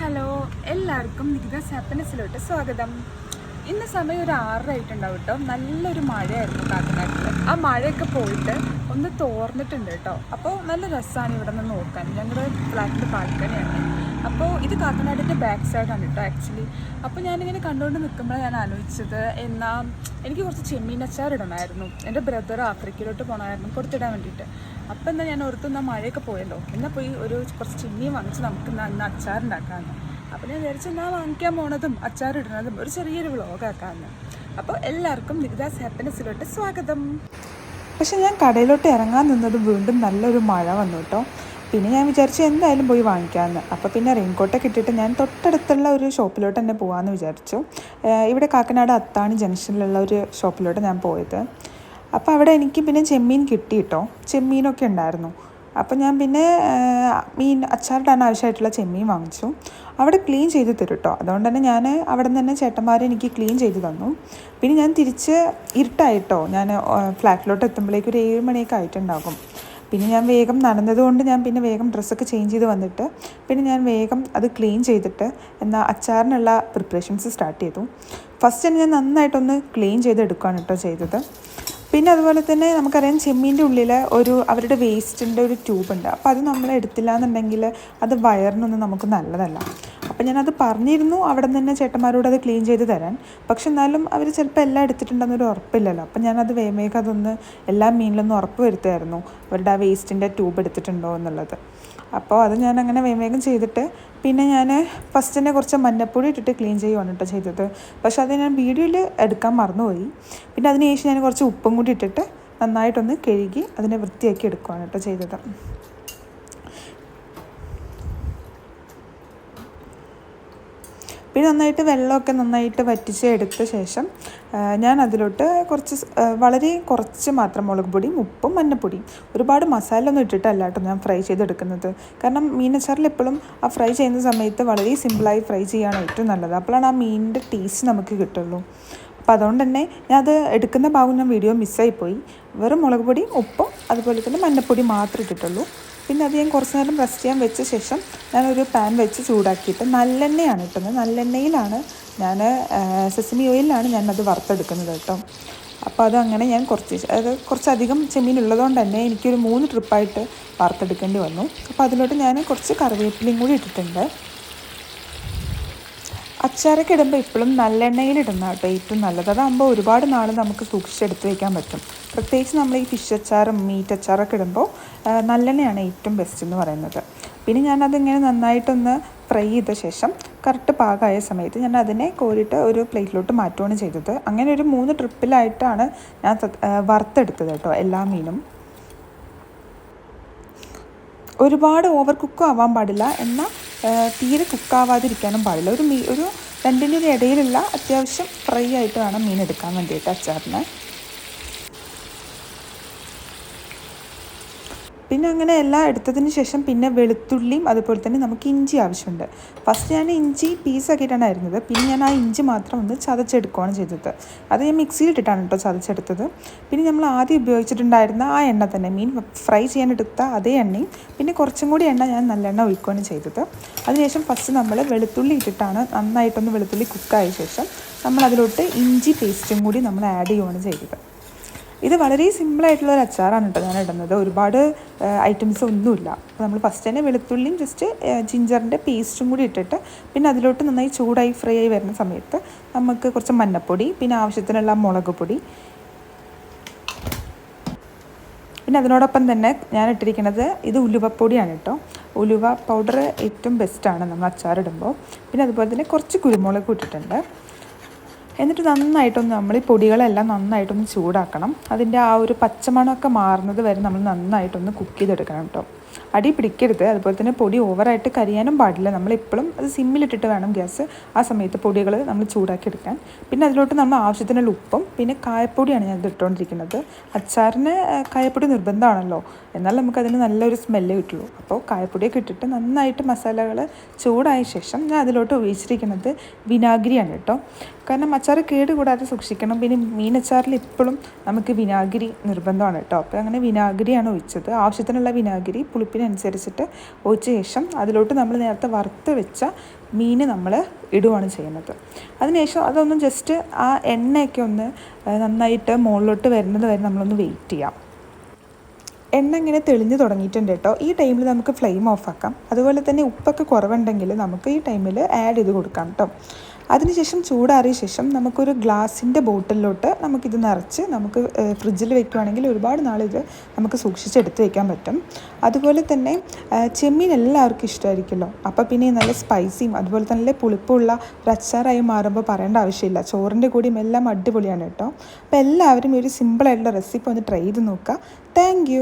Hello എല്ലാവർക്കും നികിതാസ് ഹാപ്പിനെസ്സിലോട്ട് സ്വാഗതം. ഇന്ന് സമയം ഒരു ആറര കേട്ടോ നല്ലൊരു മഴയായിരുന്നു കാക്കനാട്ടിൽ ആ മഴയൊക്കെ പോയിട്ട് ഒന്ന് തോർന്നിട്ടുണ്ട് കേട്ടോ അപ്പോൾ നല്ല രസമാണ് ഇവിടെ നിന്ന് നോക്കാൻ. ഞങ്ങളുടെ ഫ്ലാറ്റിന്റെ ബാൽക്കണിയാണ്. അപ്പോൾ ഇത് കാക്കനാടിന്റെ ബാക്ക് സൈഡാണ് കേട്ടോ ആക്ച്വലി. അപ്പോൾ ഞാനിങ്ങനെ കണ്ടുകൊണ്ട് നിൽക്കുമ്പോൾ ഞാൻ ആലോചിച്ചത് എന്നാൽ എനിക്ക് കുറച്ച് ചെമ്മീൻ അച്ചാർ ഇടണമായിരുന്നു എന്റെ ബ്രദർ ആഫ്രിക്കയിലോട്ട് പോകണമായിരുന്നു കൊടുത്തിടാൻ വേണ്ടിയിട്ട്. അപ്പം എന്നാൽ ഞാൻ ഓർത്തു എന്നാൽ മഴയൊക്കെ പോയല്ലോ. എന്നാൽ പോയി ഒരു കുറച്ച് ചെമ്മീൻ വാങ്ങിച്ച് നമുക്ക് ഇന്ന് അച്ചാറുണ്ടാക്കാമെന്ന് അപ്പോൾ ഞാൻ വിചാരിച്ചു എന്നാൽ വാങ്ങിക്കാൻ പോണതും അച്ചാറിടുന്നതും ഒരു ചെറിയൊരു വ്ളോഗാക്കാമെന്ന് അപ്പോൾ എല്ലാവർക്കും നികിതാസ് ഹാപ്പിനെസ്സിലോട്ട് സ്വാഗതം. പക്ഷെ ഞാൻ കടയിലോട്ട് ഇറങ്ങാൻ നിന്നത് വീണ്ടും നല്ലൊരു മഴ വന്നു കേട്ടോ പിന്നെ ഞാൻ വിചാരിച്ചു എന്തായാലും പോയി വാങ്ങിക്കാമെന്ന് അപ്പോൾ പിന്നെ റെയിൻകോട്ടൊക്കെ ഇട്ടിട്ട് ഞാൻ തൊട്ടടുത്തുള്ള ഒരു ഷോപ്പിലോട്ട് തന്നെ പോകാമെന്ന് വിചാരിച്ചു. ഇവിടെ കാക്കനാട് അത്താണി ജംഗ്ഷനിലുള്ള ഒരു ഷോപ്പിലോട്ട് ഞാൻ പോയത്. അപ്പോൾ അവിടെ എനിക്ക് പിന്നെ ചെമ്മീൻ കിട്ടി കേട്ടോ ചെമ്മീനൊക്കെ ഉണ്ടായിരുന്നു. അപ്പോൾ ഞാൻ പിന്നെ മീൻ മീൻ അച്ചാറിടാൻ ആവശ്യമായിട്ടുള്ള ചെമ്മീൻ വാങ്ങിച്ചു. അവിടെ ക്ലീൻ ചെയ്ത് തരും കേട്ടോ അതുകൊണ്ട് തന്നെ ഞാൻ അവിടെ നിന്ന് തന്നെ ചേട്ടന്മാരെ എനിക്ക് ക്ലീൻ ചെയ്ത് തന്നു. പിന്നെ ഞാൻ തിരിച്ച് ഇരുട്ടായിട്ടോ. ഞാൻ ഫ്ലാറ്റിലോട്ട് എത്തുമ്പോഴേക്കും ഒരു ഏഴ് മണിയൊക്കെ ആയിട്ടുണ്ടാകും. പിന്നെ ഞാൻ വേഗം നടന്നതുകൊണ്ട് ഞാൻ പിന്നെ വേഗം ഡ്രസ്സൊക്കെ ചേഞ്ച് ചെയ്ത് വന്നിട്ട് പിന്നെ ഞാൻ വേഗം അത് ക്ലീൻ ചെയ്തിട്ട് എന്നാൽ അച്ചാറിനുള്ള പ്രിപ്പറേഷൻസ് സ്റ്റാർട്ട് ചെയ്തു. ഫസ്റ്റ് തന്നെ ഞാൻ നന്നായിട്ടൊന്ന് ക്ലീൻ ചെയ്തെടുക്കുകയാണ് കേട്ടോ ചെയ്തത്. പിന്നെ അതുപോലെ തന്നെ നമുക്കറിയാം ചെമ്മീന്റെ ഉള്ളിൽ ഒരു അവരുടെ വേസ്റ്റിന്റെ ഒരു ട്യൂബ് ഉണ്ട്. അപ്പോൾ അത് നമ്മൾ എടുത്തില്ല എന്നുണ്ടെങ്കിൽ അത് വയറിനൊന്നും നമുക്ക് നല്ലതല്ല. അപ്പോൾ ഞാനത് പറഞ്ഞിരുന്നു അവിടെ നിന്ന് തന്നെ ചേട്ടന്മാരോട് അത് ക്ലീൻ ചെയ്ത് തരാൻ. പക്ഷെ എന്നാലും അവർ ചിലപ്പോൾ എല്ലാം എടുത്തിട്ടുണ്ടെന്നൊരു ഉറപ്പില്ലല്ലോ. അപ്പം ഞാനത് വേമേക്ക് അതൊന്ന് എല്ലാ മീനിലൊന്നും ഉറപ്പ് വരുത്തുമായിരുന്നു അവരുടെ ആ വേസ്റ്റിന്റെ ട്യൂബ് എടുത്തിട്ടുണ്ടോ എന്നുള്ളത്. അപ്പോൾ അത് ഞാൻ അങ്ങനെ വേഗം ചെയ്തിട്ട് പിന്നെ ഞാൻ ഫസ്റ്റ് തന്നെ കുറച്ച് മഞ്ഞപ്പൊടി ഇട്ടിട്ട് ക്ലീൻ ചെയ്യുവാണ് കേട്ടോ ചെയ്തത്. പക്ഷെ അത് ഞാൻ വീഡിയോയിൽ എടുക്കാൻ മറന്നുപോയി. പിന്നെ അതിന് ശേഷം ഞാൻ കുറച്ച് ഉപ്പും കൂടി ഇട്ടിട്ട് നന്നായിട്ടൊന്ന് കഴുകി അതിനെ വൃത്തിയാക്കി എടുക്കുകയാണ് കേട്ടോ ചെയ്തത്. പിന്നെ നന്നായിട്ട് വെള്ളമൊക്കെ നന്നായിട്ട് വറ്റിച്ച് എടുത്ത ശേഷം ഞാൻ അതിലോട്ട് കുറച്ച് വളരെ കുറച്ച് മാത്രം മുളക് പൊടിയും ഉപ്പും മഞ്ഞപ്പൊടിയും. ഒരുപാട് മസാല ഒന്നും ഇട്ടിട്ടല്ല കേട്ടോ ഞാൻ ഫ്രൈ ചെയ്തെടുക്കുന്നത്. കാരണം മീനച്ചാറിൽ എപ്പോഴും ആ ഫ്രൈ ചെയ്യുന്ന സമയത്ത് വളരെ സിമ്പിളായി ഫ്രൈ ചെയ്യുകയാണ് ഏറ്റവും നല്ലത്. അപ്പോഴാണ് ആ മീനിന്റെ ടേസ്റ്റ് നമുക്ക് കിട്ടുള്ളൂ. അപ്പോൾ അതുകൊണ്ട് തന്നെ ഞാൻ അത് എടുക്കുന്ന ഭാഗം ഞാൻ വീഡിയോ മിസ്സായിപ്പോയി. വെറും മുളക് പൊടിയും ഉപ്പും അതുപോലെ തന്നെ മഞ്ഞപ്പൊടി മാത്രമേ ഇട്ടിട്ടുള്ളൂ. പിന്നെ അത് ഞാൻ കുറച്ച് നേരം റെസ്റ്റ് ചെയ്യാൻ വെച്ച ശേഷം ഞാനൊരു പാൻ വെച്ച് ചൂടാക്കിയിട്ട് നല്ലെണ്ണയാണ് ഇട്ടുന്നത്. നല്ലെണ്ണയിലാണ് ഞാൻ സെസമി ഓയിലാണ് അത് വറുത്തെടുക്കുന്നത് കേട്ടോ. അപ്പോൾ അത് അങ്ങനെ ഞാൻ കുറച്ച് അത് കുറച്ചധികം ചെമ്മീൻ ഉള്ളതുകൊണ്ട് തന്നെ എനിക്കൊരു മൂന്ന് ട്രിപ്പായിട്ട് വറുത്തെടുക്കേണ്ടി വന്നു. അപ്പോൾ അതിലോട്ട് ഞാൻ കുറച്ച് കറിവേപ്പിലയും കൂടി ഇട്ടിട്ടുണ്ട്. അച്ചാറൊക്കെ ഇടുമ്പോൾ നല്ല നല്ലെണ്ണയിൽ ഇടുന്ന കേട്ടോ ഏറ്റവും നല്ലത്. അതാകുമ്പോൾ ഒരുപാട് നാൾ നമുക്ക് സൂക്ഷിച്ചെടുത്ത് വയ്ക്കാൻ പറ്റും. പ്രത്യേകിച്ച് നമ്മൾ ഈ ഫിഷ് അച്ചാറും മീറ്റ് അച്ചാറൊക്കെ ഇടുമ്പോൾ നല്ലെണ്ണയാണ് ഏറ്റവും ബെസ്റ്റ് എന്ന് പറയുന്നത്. പിന്നെ ഞാനതിങ്ങനെ നന്നായിട്ടൊന്ന് ഫ്രൈ ചെയ്ത ശേഷം കറക്റ്റ് പാകമായ സമയത്ത് ഞാൻ അതിനെ കോരിയിട്ട് ഒരു പ്ലേറ്റിലോട്ട് മാറ്റുകയാണ് ചെയ്തത്. അങ്ങനെ ഒരു മൂന്ന് ട്രിപ്പിലായിട്ടാണ് ഞാൻ വറുത്തെടുത്തത് കേട്ടോ എല്ലാ മീനും. ഒരുപാട് ഓവർ കുക്കും ആവാൻ പാടില്ല. എന്നാൽ തീരെ കുക്കാവാതിരിക്കാനും പാടില്ല. ഒരു മീ ഒരു രണ്ടിന്റെ ഇടയിലുള്ള അത്യാവശ്യം ഫ്രൈ ആയിട്ട് വേണം മീൻ എടുക്കാൻ വേണ്ടിയിട്ട് അച്ചാറിന്. പിന്നെ അങ്ങനെ എല്ലാം എടുത്തതിന് ശേഷം പിന്നെ വെളുത്തുള്ളിയും അതുപോലെ തന്നെ നമുക്ക് ഇഞ്ചി ആവശ്യമുണ്ട്. ഫസ്റ്റ് ഞാൻ ഇഞ്ചി പീസാക്കിയിട്ടാണ് അരിഞ്ഞത്. പിന്നെ ഞാൻ ആ ഇഞ്ചി മാത്രം ഒന്ന് ചതച്ചെടുക്കുകയാണ് ചെയ്തത്. അത് ഞാൻ മിക്സിയിലിട്ടിട്ടാണ് കേട്ടോ ചതച്ചെടുത്തത്. പിന്നെ നമ്മൾ ആദ്യം ഉപയോഗിച്ചിട്ടുണ്ടായിരുന്ന ആ എണ്ണ തന്നെ മീൻ ഫ്രൈ ചെയ്യാൻ എടുത്ത അതേ എണ്ണയും പിന്നെ കുറച്ചും കൂടി എണ്ണ ഞാൻ നല്ലെണ്ണ ഒഴിക്കുകയാണ് ചെയ്തത്. അതിനുശേഷം ഫസ്റ്റ് നമ്മൾ വെളുത്തുള്ളി ഇട്ടിട്ടാണ് നന്നായിട്ടൊന്ന് വെളുത്തുള്ളി കുക്കായ ശേഷം നമ്മൾ അതിലോട്ട് ഇഞ്ചി പേസ്റ്റും കൂടി നമ്മൾ ആഡ് ചെയ്യുകയാണ് ചെയ്തത്. ഇത് വളരെ സിമ്പിളായിട്ടുള്ള ഒരു അച്ചാറാണ് കേട്ടോ ഞാൻ ഇടുന്നത്. ഒരുപാട് ഐറ്റംസ് ഒന്നുമില്ല. അപ്പോൾ നമ്മൾ ഫസ്റ്റ് തന്നെ വെളുത്തുള്ളിയും ജസ്റ്റ് ജിഞ്ചറിന്റെ പേസ്റ്റും കൂടി ഇട്ടിട്ട് പിന്നെ അതിലോട്ട് നന്നായി ചൂടായി ഫ്രൈ ആയി വരുന്ന സമയത്ത് നമുക്ക് കുറച്ച് മഞ്ഞപ്പൊടി പിന്നെ ആവശ്യത്തിനുള്ള മുളക് പൊടി. പിന്നെ അതിനോടൊപ്പം തന്നെ ഞാൻ ഇട്ടിരിക്കുന്നത് ഇത് ഉലുവപ്പൊടിയാണ് കേട്ടോ. ഉലുവ പൗഡർ ഏറ്റവും ബെസ്റ്റാണ് നമ്മൾ അച്ചാറിടുമ്പോൾ. പിന്നെ അതുപോലെ തന്നെ കുറച്ച് കുരുമുളക് ഇട്ടിട്ടുണ്ട്. എന്നിട്ട് നന്നായിട്ടൊന്ന് നമ്മൾ ഈ പൊടികളെല്ലാം നന്നായിട്ടൊന്ന് ചൂടാക്കണം. അതിന്റെ ആ ഒരു പച്ചമണമൊക്കെ മാറുന്നത് വരെ നമ്മൾ നന്നായിട്ടൊന്ന് കുക്ക് ചെയ്തെടുക്കണം കേട്ടോ. അടി പിടിക്കരുത്. അതുപോലെ തന്നെ പൊടി ഓവറായിട്ട് കരിയാനും പാടില്ല. നമ്മളിപ്പോഴും അത് സിമ്മിലിട്ടിട്ട് വേണം ഗ്യാസ് ആ സമയത്ത് പൊടികൾ നമ്മൾ ചൂടാക്കി എടുക്കാൻ പിന്നെ അതിലോട്ട് നമ്മൾ ആവശ്യത്തിനുള്ള ഉപ്പും പിന്നെ കായപ്പൊടിയാണ് ഞാൻ ഇട്ടുകൊണ്ടിരിക്കുന്നത്. അച്ചാറിന് കായപ്പൊടി നിർബന്ധമാണല്ലോ. എന്നാൽ നമുക്കതിന് നല്ലൊരു സ്മെല്ല് കിട്ടുള്ളൂ. അപ്പോൾ കായപ്പൊടിയൊക്കെ ഇട്ടിട്ട് നന്നായിട്ട് മസാലകൾ ചൂടായ ശേഷം ഞാൻ അതിലോട്ട് ഉപയോഗിച്ചിരിക്കുന്നത് വിനാഗിരിയാണ് കേട്ടോ. കാരണം അച്ചാർ കേട് കൂടാതെ സൂക്ഷിക്കണം. പിന്നെ മീനച്ചാറിൽ ഇപ്പോഴും നമുക്ക് വിനാഗിരി നിർബന്ധമാണ് കേട്ടോ. അപ്പോൾ അങ്ങനെ വിനാഗിരിയാണ് ഒഴിച്ചത്. ആവശ്യത്തിനുള്ള വിനാഗിരി പുളിപ്പിനനുസരിച്ചിട്ട് ഒഴിച്ച ശേഷം അതിലോട്ട് നമ്മൾ നേരത്തെ വറുത്ത് വെച്ച മീൻ നമ്മൾ ഇടുകയാണ് ചെയ്യുന്നത്. അതിനുശേഷം അതൊന്ന് ജസ്റ്റ് ആ എണ്ണയൊക്കെ ഒന്ന് നന്നായിട്ട് മുകളിലോട്ട് വരുന്നത് വരെ നമ്മളൊന്ന് വെയിറ്റ് ചെയ്യാം. എണ്ണ ഇങ്ങനെ തെളിഞ്ഞ് തുടങ്ങിയിട്ടുണ്ട് കേട്ടോ. ഈ ടൈമിൽ നമുക്ക് ഫ്ലെയിം ഓഫ് ആക്കാം. അതുപോലെ തന്നെ ഉപ്പൊക്കെ കുറവുണ്ടെങ്കിൽ നമുക്ക് ഈ ടൈമിൽ ആഡ് ചെയ്ത് കൊടുക്കാം കേട്ടോ. അതിനുശേഷം ചൂടാറിയ ശേഷം നമുക്കൊരു ഗ്ലാസിന്റെ ബോട്ടിലോട്ട് നമുക്കിത് നിറച്ച് നമുക്ക് ഫ്രിഡ്ജിൽ വെക്കുകയാണെങ്കിൽ ഒരുപാട് നാൾ ഇത് നമുക്ക് സൂക്ഷിച്ചെടുത്ത് വയ്ക്കാൻ പറ്റും. അതുപോലെ തന്നെ ചെമ്മീൻ എല്ലാവർക്കും ഇഷ്ടമായിരിക്കുമല്ലോ. അപ്പോൾ പിന്നെ നല്ല സ്പൈസിയും അതുപോലെ തന്നെ നല്ല പുളിപ്പുള്ള ഒരു അച്ചാറായി മാറുമ്പോൾ പറയേണ്ട ആവശ്യമില്ല. ചോറിന്റെ കൂടിയും എല്ലാം അടിപൊളിയാണ് കേട്ടോ. അപ്പോൾ എല്ലാവരും ഒരു സിമ്പിളായിട്ടുള്ള റെസിപ്പി ഒന്ന് ട്രൈ ചെയ്ത് നോക്കുക. താങ്ക്